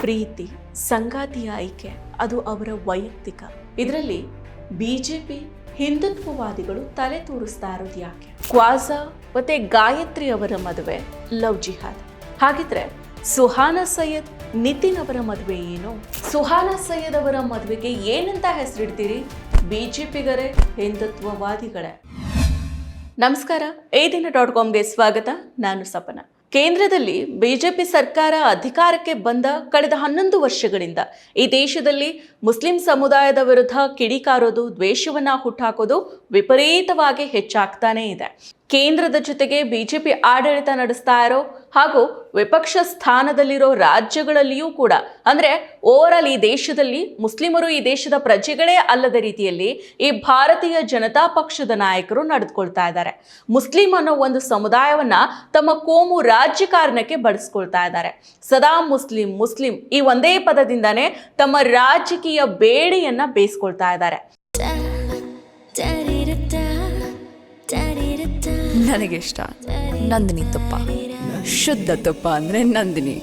ಪ್ರೀತಿ, ಸಂಗಾತಿಯ ಆಯ್ಕೆ, ಅದು ಅವರ ವೈಯಕ್ತಿಕ. ಇದರಲ್ಲಿ ಬಿಜೆಪಿ ಹಿಂದುತ್ವವಾದಿಗಳು ತಲೆ ತೋರಿಸ್ತಾ ಇರೋದು ಯಾಕೆ? ಕ್ವಾಜಾ ಮತ್ತೆ ಗಾಯತ್ರಿ ಅವರ ಮದುವೆ ಲವ್ ಜಿಹಾದ್. ಹಾಗಿದ್ರೆ ಸುಹಾನಾ ಸೈಯದ್, ನಿತಿನ್ ಅವರ ಮದುವೆ ಏನು? ಸುಹಾನಾ ಸೈಯದ್ ಅವರ ಮದುವೆಗೆ ಏನಂತ ಹೆಸರಿಡ್ತೀರಿ? ಬಿಜೆಪಿಗರೇ, ಹಿಂದುತ್ವವಾದಿಗಳೇ. ನಮಸ್ಕಾರ ಏದಿನ ದಿನ ಡಾಟ್ ಕಾಮ್ಗೆ ಸ್ವಾಗತ. ನಾನು ಸಪನ. ಕೇಂದ್ರದಲ್ಲಿ ಬಿಜೆಪಿ ಸರ್ಕಾರ ಅಧಿಕಾರಕ್ಕೆ ಬಂದ ಕಳೆದ ಹನ್ನೊಂದು ವರ್ಷಗಳಿಂದ ಈ ದೇಶದಲ್ಲಿ ಮುಸ್ಲಿಂ ಸಮುದಾಯದ ವಿರುದ್ಧ ಕಿಡಿಕಾರೋದು, ದ್ವೇಷವನ್ನ ಹುಟ್ಟಾಕೋದು ವಿಪರೀತವಾಗಿ ಹೆಚ್ಚಾಗ್ತಾನೇ ಇದೆ. ಕೇಂದ್ರದ ಜೊತೆಗೆ ಬಿಜೆಪಿ ಆಡಳಿತ ನಡೆಸ್ತಾ ಇರೋ ಹಾಗೂ ವಿಪಕ್ಷ ಸ್ಥಾನದಲ್ಲಿರೋ ರಾಜ್ಯಗಳಲ್ಲಿಯೂ ಕೂಡ, ಅಂದರೆ ಓವರ್ ಈ ದೇಶದಲ್ಲಿ ಮುಸ್ಲಿಮರು ಈ ದೇಶದ ಪ್ರಜೆಗಳೇ ಅಲ್ಲದ ರೀತಿಯಲ್ಲಿ ಈ ಭಾರತೀಯ ಜನತಾ ಪಕ್ಷದ ನಾಯಕರು ನಡೆದುಕೊಳ್ತಾ ಇದ್ದಾರೆ. ಮುಸ್ಲಿಂ ಅನ್ನೋ ಒಂದು ಸಮುದಾಯವನ್ನ ತಮ್ಮ ಕೋಮು ರಾಜಕಾರಣಕ್ಕೆ ಬಳಸ್ಕೊಳ್ತಾ ಇದ್ದಾರೆ. ಸದಾ ಮುಸ್ಲಿಂ ಮುಸ್ಲಿಂ ಈ ಒಂದೇ ಪದದಿಂದನೇ ತಮ್ಮ ರಾಜಕೀಯ ಬೇಡಿಯನ್ನ ಬೇಯಿಸ್ಕೊಳ್ತಾ ಇದ್ದಾರೆ. ನನಗಿಷ್ಟ ನಂದಿನಿ ತುಪ್ಪ. ಶುದ್ಧ ತುಪ್ಪ ಅಂದರೆ ನಂದಿನಿ.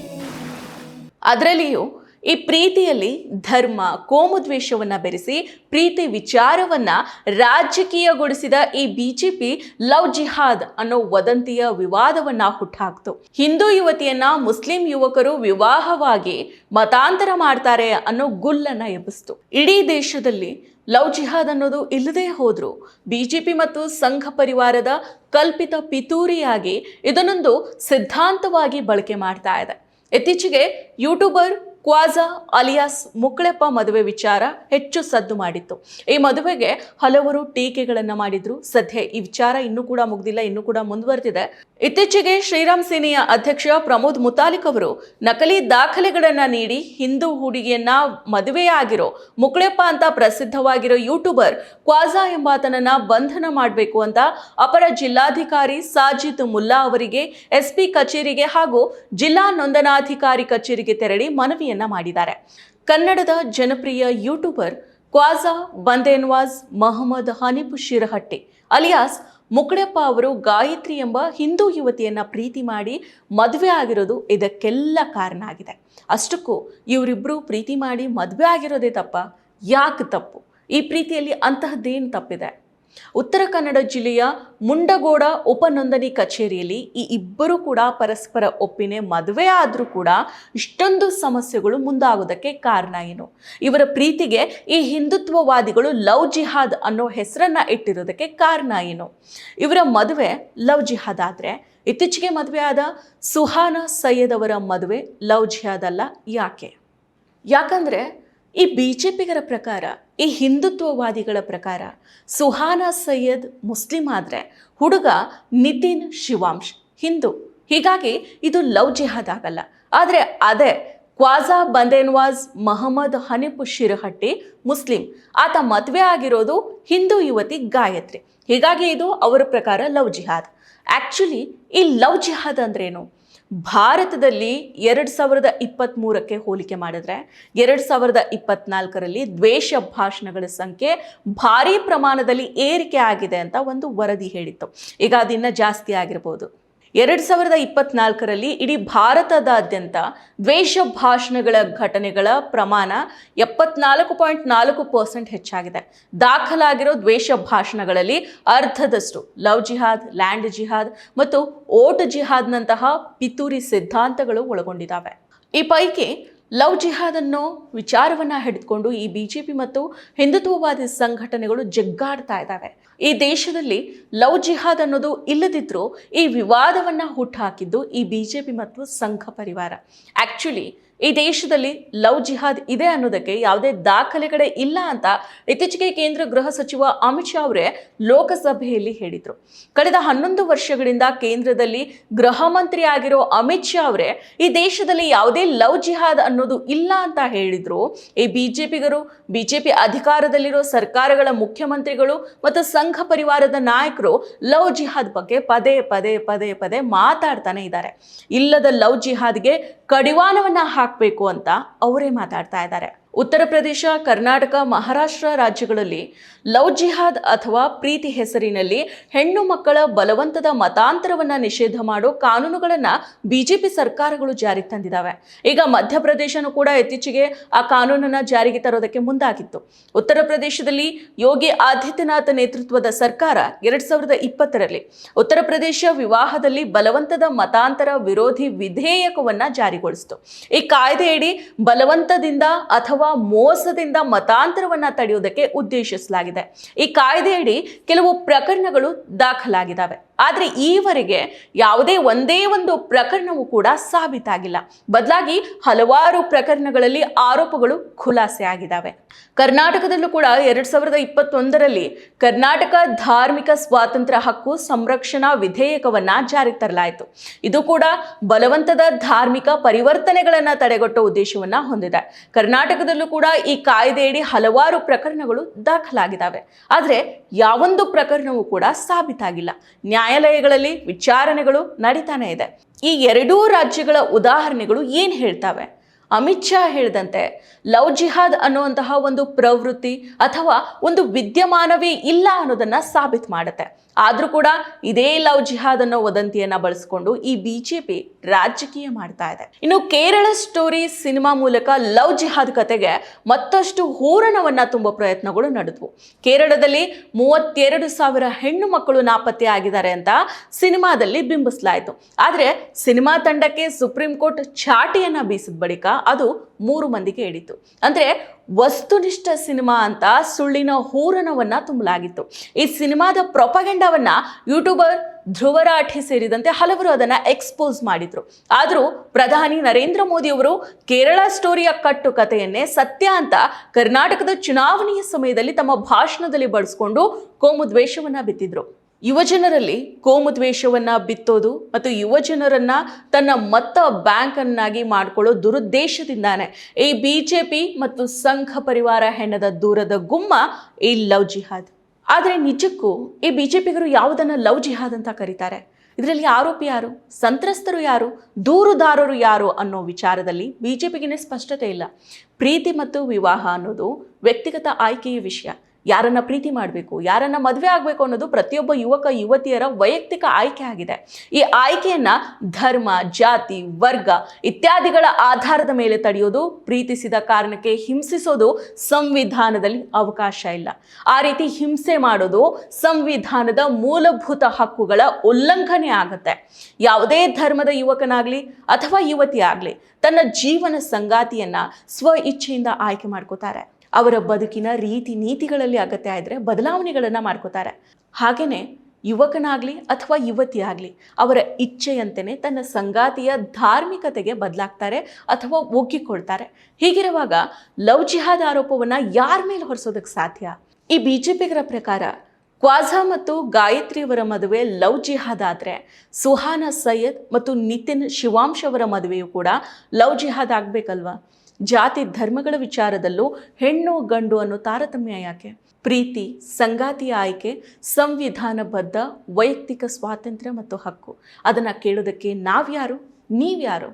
ಅದರಲ್ಲಿಯೂ ಈ ಪ್ರೀತಿಯಲ್ಲಿ ಧರ್ಮ, ಕೋಮು ದ್ವೇಷವನ್ನ ಬೆರೆಸಿ ಪ್ರೀತಿ ವಿಚಾರವನ್ನ ರಾಜಕೀಯಗೊಳಿಸಿದ ಈ ಬಿಜೆಪಿ ಲವ್ ಜಿಹಾದ್ ಅನ್ನೋ ವದಂತಿಯ ವಿವಾದವನ್ನ ಹುಟ್ಟಾಕ್ತು ಹಿಂದೂ ಯುವತಿಯನ್ನ ಮುಸ್ಲಿಂ ಯುವಕರು ವಿವಾಹವಾಗಿ ಮತಾಂತರ ಮಾಡ್ತಾರೆ ಅನ್ನೋ ಗುಲ್ಲನ್ನ ಎಬ್ಬಿಸ್ತು. ಇಡೀ ದೇಶದಲ್ಲಿ ಲವ್ ಜಿಹಾದ್ ಅನ್ನೋದು ಇಲ್ಲದೆ ಹೋದ್ರು. ಬಿಜೆಪಿ ಮತ್ತು ಸಂಘ ಪರಿವಾರದ ಕಲ್ಪಿತ ಪಿತೂರಿಯಾಗಿ ಇದನ್ನೊಂದು ಸಿದ್ಧಾಂತವಾಗಿ ಬಳಕೆ ಮಾಡ್ತಾ ಇದೆ. ಇತ್ತೀಚೆಗೆ ಯೂಟ್ಯೂಬರ್ ಕ್ವಾಜಾ ಅಲಿಯಾಸ್ ಮುಕ್ಳೆಪ್ಪ ಮದುವೆ ವಿಚಾರ ಹೆಚ್ಚು ಸದ್ದು ಮಾಡಿತ್ತು. ಈ ಮದುವೆಗೆ ಹಲವರು ಟೀಕೆಗಳನ್ನು ಮಾಡಿದ್ರು. ಸದ್ಯ ಈ ವಿಚಾರ ಇನ್ನೂ ಕೂಡ ಮುಗ್ದಿಲ್ಲ, ಇನ್ನೂ ಕೂಡ ಮುಂದುವರೆದಿದೆ. ಇತ್ತೀಚೆಗೆ ಶ್ರೀರಾಮ್ ಸೇನೆಯ ಅಧ್ಯಕ್ಷ ಪ್ರಮೋದ್ ಮುತಾಲಿಕ್ ಅವರು ನಕಲಿ ದಾಖಲೆಗಳನ್ನ ನೀಡಿ ಹಿಂದೂ ಹುಡುಗಿಯನ್ನ ಮದುವೆಯಾಗಿರೋ, ಮುಕ್ಳೆಪ್ಪ ಅಂತ ಪ್ರಸಿದ್ಧವಾಗಿರೋ ಯೂಟ್ಯೂಬರ್ ಕ್ವಾಜಾ ಎಂಬಾತನನ್ನ ಬಂಧನ ಮಾಡಬೇಕು ಅಂತ ಅಪರ ಜಿಲ್ಲಾಧಿಕಾರಿ ಸಾಜಿದ್ ಮುಲ್ಲಾ ಅವರಿಗೆ ಎಸ್ಪಿ ಕಚೇರಿಗೆ ಹಾಗೂ ಜಿಲ್ಲಾ ನೋಂದಣಾಧಿಕಾರಿ ಕಚೇರಿಗೆ ತೆರಳಿ ಮನವಿಯನ್ನ ಮಾಡಿದ್ದಾರೆ. ಕನ್ನಡದ ಜನಪ್ರಿಯ ಯೂಟ್ಯೂಬರ್ ಕ್ವಾಜಾ ಬಂದೇನ್ವಾಜ್ ಮಹಮ್ಮದ್ ಹನೀಫ್ ಶಿರಹಟ್ಟಿ, ಅಲಿಯಾಸ್ ಮುಕುಡೆಪ್ಪ ಅವರು ಗಾಯತ್ರಿ ಎಂಬ ಹಿಂದೂ ಯುವತಿಯನ್ನ ಪ್ರೀತಿ ಮಾಡಿ ಮದುವೆ ಆಗಿರೋದು ಇದಕ್ಕೆಲ್ಲ ಕಾರಣ ಆಗಿದೆ. ಅಷ್ಟಕ್ಕೂ ಇವರಿಬ್ಬರು ಪ್ರೀತಿ ಮಾಡಿ ಮದುವೆ ಆಗಿರೋದೇ ತಪ್ಪ, ಯಾಕೆ ತಪ್ಪು? ಈ ಪ್ರೀತಿಯಲ್ಲಿ ಅಂತಹದ್ದೇನು ತಪ್ಪಿದೆ? ಉತ್ತರ ಕನ್ನಡ ಜಿಲ್ಲೆಯ ಮುಂಡಗೋಡ ಉಪನೋಂದಣಿ ಕಚೇರಿಯಲ್ಲಿ ಈ ಇಬ್ಬರು ಕೂಡ ಪರಸ್ಪರ ಒಪ್ಪಿನೆ, ಮದುವೆ ಆದರೂ ಕೂಡ ಇಷ್ಟೊಂದು ಸಮಸ್ಯೆಗಳು ಮುಂದಾಗೋದಕ್ಕೆ ಕಾರಣ ಏನು? ಇವರ ಪ್ರೀತಿಗೆ ಈ ಹಿಂದುತ್ವವಾದಿಗಳು ಲವ್ ಜಿಹಾದ್ ಅನ್ನೋ ಹೆಸರನ್ನ ಇಟ್ಟಿರೋದಕ್ಕೆ ಕಾರಣ ಏನು? ಇವರ ಮದುವೆ ಲವ್ ಜಿಹಾದ್ ಆದರೆ ಇತ್ತೀಚೆಗೆ ಮದುವೆ ಆದ ಸುಹಾನ ಸೈಯದ್ ಅವರ ಮದುವೆ ಲವ್ ಜಿಹಾದ್ ಅಲ್ಲ, ಯಾಕೆ? ಯಾಕಂದ್ರೆ ಈ ಬಿ ಜೆ ಪಿಗರ ಪ್ರಕಾರ, ಈ ಹಿಂದುತ್ವವಾದಿಗಳ ಪ್ರಕಾರ, ಸುಹಾನಾ ಸೈಯದ್ ಮುಸ್ಲಿಂ ಆದರೆ ಹುಡುಗ ನಿತಿನ್ ಶಿವಾಂಶ್ ಹಿಂದೂ. ಹೀಗಾಗಿ ಇದು ಲವ್ ಜಿಹಾದ್ ಆಗಲ್ಲ. ಆದರೆ ಅದೇ ಕ್ವಾಜಾ ಬಂದೇನ್ವಾಜ್ ಮಹಮ್ಮದ್ ಹನೀಫ್ ಶಿರಹಟ್ಟಿ ಮುಸ್ಲಿಂ. ಆತ ಮದುವೆ ಆಗಿರೋದು ಹಿಂದೂ ಯುವತಿ ಗಾಯತ್ರಿ. ಹೀಗಾಗಿ ಇದು ಅವರ ಪ್ರಕಾರ ಲವ್ ಜಿಹಾದ್. ಆ್ಯಕ್ಚುಲಿ ಈ ಲವ್ ಜಿಹಾದ್ ಅಂದ್ರೇನು? ಭಾರತದಲ್ಲಿ ಎರಡು ಸಾವಿರದ ಇಪ್ಪತ್ತ್ಮೂರಕ್ಕೆ ಹೋಲಿಕೆ ಮಾಡಿದ್ರೆ ಎರಡು ಸಾವಿರದ ಇಪ್ಪತ್ನಾಲ್ಕರಲ್ಲಿ ದ್ವೇಷ ಭಾಷಣಗಳ ಸಂಖ್ಯೆ ಭಾರೀ ಪ್ರಮಾಣದಲ್ಲಿ ಏರಿಕೆ ಆಗಿದೆ ಅಂತ ಒಂದು ವರದಿ ಹೇಳಿತ್ತು. ಈಗ ಅದಿನ್ನ ಜಾಸ್ತಿ ಆಗಿರ್ಬೋದು. ಎರಡು ಸಾವಿರದ ಇಪ್ಪತ್ನಾಲ್ಕರಲ್ಲಿ ಇಡೀ ಭಾರತದಾದ್ಯಂತ ದ್ವೇಷ ಭಾಷಣಗಳ ಘಟನೆಗಳ ಪ್ರಮಾಣ ಎಪ್ಪತ್ನಾಲ್ಕು ಪಾಯಿಂಟ್ ನಾಲ್ಕು ಪರ್ಸೆಂಟ್ ಹೆಚ್ಚಾಗಿದೆ. ದಾಖಲಾಗಿರೋ ದ್ವೇಷ ಭಾಷಣಗಳಲ್ಲಿ ಅರ್ಧದಷ್ಟು ಲವ್ ಜಿಹಾದ್, ಲ್ಯಾಂಡ್ ಜಿಹಾದ್ ಮತ್ತು ಓಟ್ ಜಿಹಾದ್ನಂತಹ ಪಿತೂರಿ ಸಿದ್ಧಾಂತಗಳು ಒಳಗೊಂಡಿದ್ದಾವೆ. ಈ ಪೈಕಿ ಲವ್ ಜಿಹಾದ್ ಅನ್ನೋ ವಿಚಾರವನ್ನ ಹಿಡಿದುಕೊಂಡು ಈ ಬಿಜೆಪಿ ಮತ್ತು ಹಿಂದುತ್ವವಾದಿ ಸಂಘಟನೆಗಳು ಜಗ್ಗಾಡ್ತಾ ಇದ್ದಾವೆ. ಈ ದೇಶದಲ್ಲಿ ಲವ್ ಜಿಹಾದ್ ಅನ್ನೋದು ಇಲ್ಲದಿದ್ರೂ ಈ ವಿವಾದವನ್ನ ಹುಟ್ಟುಹಾಕಿದ್ದು ಈ ಬಿಜೆಪಿ ಮತ್ತು ಸಂಘ ಪರಿವಾರ. ಆಕ್ಚುಲಿ ಈ ದೇಶದಲ್ಲಿ ಲವ್ ಜಿಹಾದ್ ಇದೆ ಅನ್ನೋದಕ್ಕೆ ಯಾವುದೇ ದಾಖಲೆಗಳೇ ಇಲ್ಲ ಅಂತ ಇತ್ತೀಚೆಗೆ ಕೇಂದ್ರ ಗೃಹ ಸಚಿವ ಅಮಿತ್ ಶಾ ಅವರೇ ಲೋಕಸಭೆಯಲ್ಲಿ ಹೇಳಿದರು. ಕಳೆದ ಹನ್ನೊಂದು ವರ್ಷಗಳಿಂದ ಕೇಂದ್ರದಲ್ಲಿ ಗೃಹ ಮಂತ್ರಿ ಆಗಿರೋ ಅಮಿತ್ ಶಾ ಅವರೇ ಈ ದೇಶದಲ್ಲಿ ಯಾವುದೇ ಲವ್ ಜಿಹಾದ್ ಅನ್ನೋದು ಇಲ್ಲ ಅಂತ ಹೇಳಿದ್ರು. ಈ ಬಿಜೆಪಿಗರು, ಬಿಜೆಪಿ ಅಧಿಕಾರದಲ್ಲಿರೋ ಸರ್ಕಾರಗಳ ಮುಖ್ಯಮಂತ್ರಿಗಳು ಮತ್ತು ಸಂಘ ಪರಿವಾರದ ನಾಯಕರು ಲವ್ ಜಿಹಾದ್ ಬಗ್ಗೆ ಪದೇ ಪದೇ ಪದೇ ಪದೇ ಮಾತಾಡ್ತಾನೆ ಇದ್ದಾರೆ. ಇಲ್ಲದ ಲವ್ ಜಿಹಾದ್ಗೆ ಕಡಿವಾಣವನ್ನ ಹಾಕಬೇಕು ಅಂತ ಅವರೇ ಮಾತಾಡ್ತಾ ಇದ್ದಾರೆ. ಉತ್ತರ ಪ್ರದೇಶ, ಕರ್ನಾಟಕ, ಮಹಾರಾಷ್ಟ್ರ ರಾಜ್ಯಗಳಲ್ಲಿ ಲವ್ ಜಿಹಾದ್ ಅಥವಾ ಪ್ರೀತಿ ಹೆಸರಿನಲ್ಲಿ ಹೆಣ್ಣು ಮಕ್ಕಳ ಬಲವಂತದ ಮತಾಂತರವನ್ನು ನಿಷೇಧ ಮಾಡೋ ಕಾನೂನುಗಳನ್ನು ಬಿಜೆಪಿ ಸರ್ಕಾರಗಳು ಜಾರಿಗೆ ತಂದಿದ್ದಾವೆ ಈಗ ಮಧ್ಯಪ್ರದೇಶನೂ ಕೂಡ ಇತ್ತೀಚೆಗೆ ಆ ಕಾನೂನನ್ನ ಜಾರಿಗೆ ತರೋದಕ್ಕೆ ಮುಂದಾಗಿತ್ತು. ಉತ್ತರ ಪ್ರದೇಶದಲ್ಲಿ ಯೋಗಿ ಆದಿತ್ಯನಾಥ್ ನೇತೃತ್ವದ ಸರ್ಕಾರ ಎರಡ್ ಸಾವಿರದ ಇಪ್ಪತ್ತರಲ್ಲಿ. ಉತ್ತರ ಪ್ರದೇಶ ವಿವಾಹದಲ್ಲಿ ಬಲವಂತದ ಮತಾಂತರ ವಿರೋಧಿ ವಿಧೇಯಕವನ್ನ ಜಾರಿಗೊಳಿಸಿತು. ಈ ಕಾಯ್ದೆಯಡಿ ಬಲವಂತದಿಂದ ಅಥವಾ ಮೋಸದಿಂದ ಮತಾಂತರವನ್ನ ತಡೆಯುವುದಕ್ಕೆ ಉದ್ದೇಶಿಸಲಾಗಿದೆ. ಈ ಕಾಯ್ದೆಯಡಿ ಕೆಲವು ಪ್ರಕರಣಗಳು ದಾಖಲಾಗಿದ್ದಾವೆ ಆದರೆ ಈವರೆಗೆ ಯಾವುದೇ ಒಂದೇ ಒಂದು ಪ್ರಕರಣವೂ ಕೂಡ ಸಾಬೀತಾಗಿಲ್ಲ. ಬದಲಾಗಿ ಹಲವಾರು ಪ್ರಕರಣಗಳಲ್ಲಿ ಆರೋಪಗಳು ಖುಲಾಸೆ ಆಗಿದ್ದಾವೆ ಕರ್ನಾಟಕದಲ್ಲೂ ಕೂಡ ಎರಡ್ ಸಾವಿರದ ಇಪ್ಪತ್ತೊಂದರಲ್ಲಿ ಕರ್ನಾಟಕ ಧಾರ್ಮಿಕ ಸ್ವಾತಂತ್ರ್ಯ ಹಕ್ಕು ಸಂರಕ್ಷಣಾ ವಿಧೇಯಕವನ್ನ ಜಾರಿಗೆ ತರಲಾಯಿತು. ಇದು ಕೂಡ ಬಲವಂತದ ಧಾರ್ಮಿಕ ಪರಿವರ್ತನೆಗಳನ್ನ ತಡೆಗಟ್ಟುವ ಉದ್ದೇಶವನ್ನ ಹೊಂದಿದೆ. ಕರ್ನಾಟಕದಲ್ಲೂ ಕೂಡ ಈ ಕಾಯ್ದೆಯಡಿ ಹಲವಾರು ಪ್ರಕರಣಗಳು ದಾಖಲಾಗಿದ್ದಾವೆ. ಆದರೆ ಯಾವೊಂದು ಪ್ರಕರಣವೂ ಕೂಡ ಸಾಬೀತಾಗಿಲ್ಲ. ನ್ಯಾಯಾಲಯಗಳಲ್ಲಿ ವಿಚಾರಣೆಗಳು ನಡೀತಾನೆ ಇದೆ. ಈ ಎರಡೂ ರಾಜ್ಯಗಳ ಉದಾಹರಣೆಗಳು ಏನು ಹೇಳ್ತಾವೆ? ಅಮಿತ್ ಶಾ ಹೇಳಿದಂತೆ, ಲವ್ ಜಿಹಾದ್ ಅನ್ನುವಂತಹ ಒಂದು ಪ್ರವೃತ್ತಿ ಅಥವಾ ಒಂದು ವಿದ್ಯಮಾನವೇ ಇಲ್ಲ ಅನ್ನೋದನ್ನ ಸಾಬೀತು ಮಾಡುತ್ತೆ. ಆದರೂ ಕೂಡ ಇದೇ ಲವ್ ಜಿಹಾದ್ ಅನ್ನೋ ವದಂತಿಯನ್ನ ಬಳಸಿಕೊಂಡು ಈ ಬಿಜೆಪಿ ರಾಜಕೀಯ ಮಾಡ್ತಾ ಇದೆ. ಇನ್ನು ಕೇರಳ ಸ್ಟೋರಿ ಸಿನಿಮಾ ಮೂಲಕ ಲವ್ ಜಿಹಾದ್ ಕತೆಗೆ ಮತ್ತಷ್ಟು ಹೂರಣವನ್ನ ತುಂಬ ಪ್ರಯತ್ನಗಳು ನಡೆದವು. ಕೇರಳದಲ್ಲಿ ಮೂವತ್ತೆರಡು ಸಾವಿರ ಹೆಣ್ಣು ಮಕ್ಕಳು ನಾಪತ್ತೆ ಆಗಿದ್ದಾರೆ ಅಂತ ಸಿನಿಮಾದಲ್ಲಿ ಬಿಂಬಿಸಲಾಯಿತು. ಆದರೆ ಸಿನಿಮಾ ತಂಡಕ್ಕೆ ಸುಪ್ರೀಂ ಕೋರ್ಟ್ ಚಾಟಿಯನ್ನ ಬೀಸಿದ ಬಳಿಕ ಅದು ಮೂರು ಮಂದಿಗೆ ಹಿಡಿತು. ಅಂದ್ರೆ ವಸ್ತುನಿಷ್ಠ ಸಿನಿಮಾ ಅಂತ ಸುಳ್ಳಿನ ಹೂರಣವನ್ನ ತುಂಬಲಾಗಿತ್ತು. ಈ ಸಿನಿಮಾದ ಪ್ರೊಪಗೆಂಡವನ್ನು ಯೂಟ್ಯೂಬರ್ ಧ್ರುವರಾಠಿ ಸೇರಿದಂತೆ ಹಲವರು ಅದನ್ನ ಎಕ್ಸ್ಪೋಸ್ ಮಾಡಿದ್ರು. ಆದರೂ ಪ್ರಧಾನಿ ನರೇಂದ್ರ ಮೋದಿ ಅವರು ಕೇರಳ ಸ್ಟೋರಿಯ ಕಟ್ಟು ಕಥೆಯನ್ನೇ ಸತ್ಯ ಅಂತ ಕರ್ನಾಟಕದ ಚುನಾವಣೆಯ ಸಮಯದಲ್ಲಿ ತಮ್ಮ ಭಾಷಣದಲ್ಲಿ ಬಳಸಿಕೊಂಡು ಕೋಮು ದ್ವೇಷವನ್ನ ಬಿತ್ತಿದ್ರು. ಯುವಜನರಲ್ಲಿ ಕೋಮು ದ್ವೇಷವನ್ನ ಬಿತ್ತೋದು ಮತ್ತು ಯುವಜನರನ್ನ ತನ್ನ ಮತ ಬ್ಯಾಂಕನ್ನಾಗಿ ಮಾಡಿಕೊಳ್ಳೋ ದುರುದ್ದೇಶದಿಂದಾನೆ ಈ ಬಿಜೆಪಿ ಮತ್ತು ಸಂಘ ಪರಿವಾರ ಹೆಣದ ದೂರದ ಗುಮ್ಮ ಈ ಲವ್ ಜಿಹಾದ್. ಆದರೆ ನಿಜಕ್ಕೂ ಈ ಬಿಜೆಪಿಗರು ಯಾವುದನ್ನ ಲವ್ ಜಿಹಾದ್ ಅಂತ ಕರೀತಾರೆ? ಇದರಲ್ಲಿ ಆರೋಪಿ ಯಾರು? ಸಂತ್ರಸ್ತರು ಯಾರು? ದೂರುದಾರರು ಯಾರು ಅನ್ನೋ ವಿಚಾರದಲ್ಲಿ ಬಿಜೆಪಿಗೆ ಸ್ಪಷ್ಟತೆ ಇಲ್ಲ. ಪ್ರೀತಿ ಮತ್ತು ವಿವಾಹ ಅನ್ನೋದು ವ್ಯಕ್ತಿಗತ ಆಯ್ಕೆಯ ವಿಷಯ. ಯಾರನ್ನ ಪ್ರೀತಿ ಮಾಡಬೇಕು, ಯಾರನ್ನ ಮದುವೆ ಆಗಬೇಕು ಅನ್ನೋದು ಪ್ರತಿಯೊಬ್ಬ ಯುವಕ, ಯುವತಿಯರ ವೈಯಕ್ತಿಕ ಆಯ್ಕೆ ಆಗಿದೆ. ಈ ಆಯ್ಕೆಯನ್ನ ಧರ್ಮ, ಜಾತಿ, ವರ್ಗ ಇತ್ಯಾದಿಗಳ ಆಧಾರದ ಮೇಲೆ ತಡೆಯೋದು, ಪ್ರೀತಿಸಿದ ಕಾರಣಕ್ಕೆ ಹಿಂಸಿಸೋದು ಸಂವಿಧಾನದಲ್ಲಿ ಅವಕಾಶ ಇಲ್ಲ. ಆ ರೀತಿ ಹಿಂಸೆ ಮಾಡೋದು ಸಂವಿಧಾನದ ಮೂಲಭೂತ ಹಕ್ಕುಗಳ ಉಲ್ಲಂಘನೆ ಆಗುತ್ತೆ. ಯಾವುದೇ ಧರ್ಮದ ಯುವಕನಾಗ್ಲಿ ಅಥವಾ ಯುವತಿ ಆಗ್ಲಿ ತನ್ನ ಜೀವನ ಸಂಗಾತಿಯನ್ನ ಸ್ವ ಇಚ್ಛೆಯಿಂದ ಆಯ್ಕೆ ಮಾಡ್ಕೋತಾರೆ. ಅವರ ಬದುಕಿನ ರೀತಿ ನೀತಿಗಳಲ್ಲಿ ಅಗತ್ಯ ಇದ್ದರೆ ಬದಲಾವಣೆಗಳನ್ನು ಮಾಡ್ಕೋತಾರೆ. ಹಾಗೆಯೇ ಯುವಕನಾಗ್ಲಿ ಅಥವಾ ಯುವತಿ ಆಗಲಿ ಅವರ ಇಚ್ಛೆಯಂತೆಯೇ ತನ್ನ ಸಂಗಾತಿಯ ಧಾರ್ಮಿಕತೆಗೆ ಬದಲಾಗ್ತಾರೆ ಅಥವಾ ಒಗ್ಗಿಕೊಳ್ತಾರೆ. ಹೀಗಿರುವಾಗ ಲವ್ ಜಿಹಾದ್ ಆರೋಪವನ್ನ ಯಾರ ಮೇಲೆ ಹೊರಿಸೋದಕ್ಕೆ ಸಾಧ್ಯ? ಈ ಬಿ ಜೆ ಪಿಗರ ಪ್ರಕಾರ ಕ್ವಾಝಾ ಮತ್ತು ಗಾಯತ್ರಿಯವರ ಮದುವೆ ಲವ್ ಜಿಹಾದ್ ಆದರೆ ಸುಹಾನ ಸೈಯದ್ ಮತ್ತು ನಿತಿನ್ ಶಿವಾಂಶ್ ಅವರ ಮದುವೆಯು ಕೂಡ ಲವ್ ಜಿಹಾದ್ ಆಗಬೇಕಲ್ವಾ? ಜಾತಿ ಧರ್ಮಗಳ ವಿಚಾರದಲ್ಲೂ ಹೆಣ್ಣು ಗಂಡು ಅನ್ನೋ ತಾರತಮ್ಯ ಯಾಕೆ? ಪ್ರೀತಿ, ಸಂಗಾತಿಯ ಆಯ್ಕೆ, ಸಂವಿಧಾನಬದ್ಧ ವೈಯಕ್ತಿಕ ಸ್ವಾತಂತ್ರ್ಯ ಮತ್ತು ಹಕ್ಕು. ಅದನ್ನು ಕೇಳೋದಕ್ಕೆ ನಾವ್ಯಾರು? ನೀವ್ಯಾರು?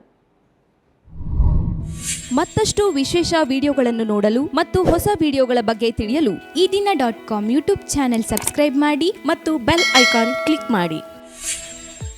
ಮತ್ತಷ್ಟು ವಿಶೇಷ ವಿಡಿಯೋಗಳನ್ನು ನೋಡಲು ಮತ್ತು ಹೊಸ ವಿಡಿಯೋಗಳ ಬಗ್ಗೆ ತಿಳಿಯಲು Ee Dina dot com YouTube channel subscribe ಮಾಡಿ ಮತ್ತು ಬೆಲ್ ಐಕಾನ್ ಕ್ಲಿಕ್ ಮಾಡಿ.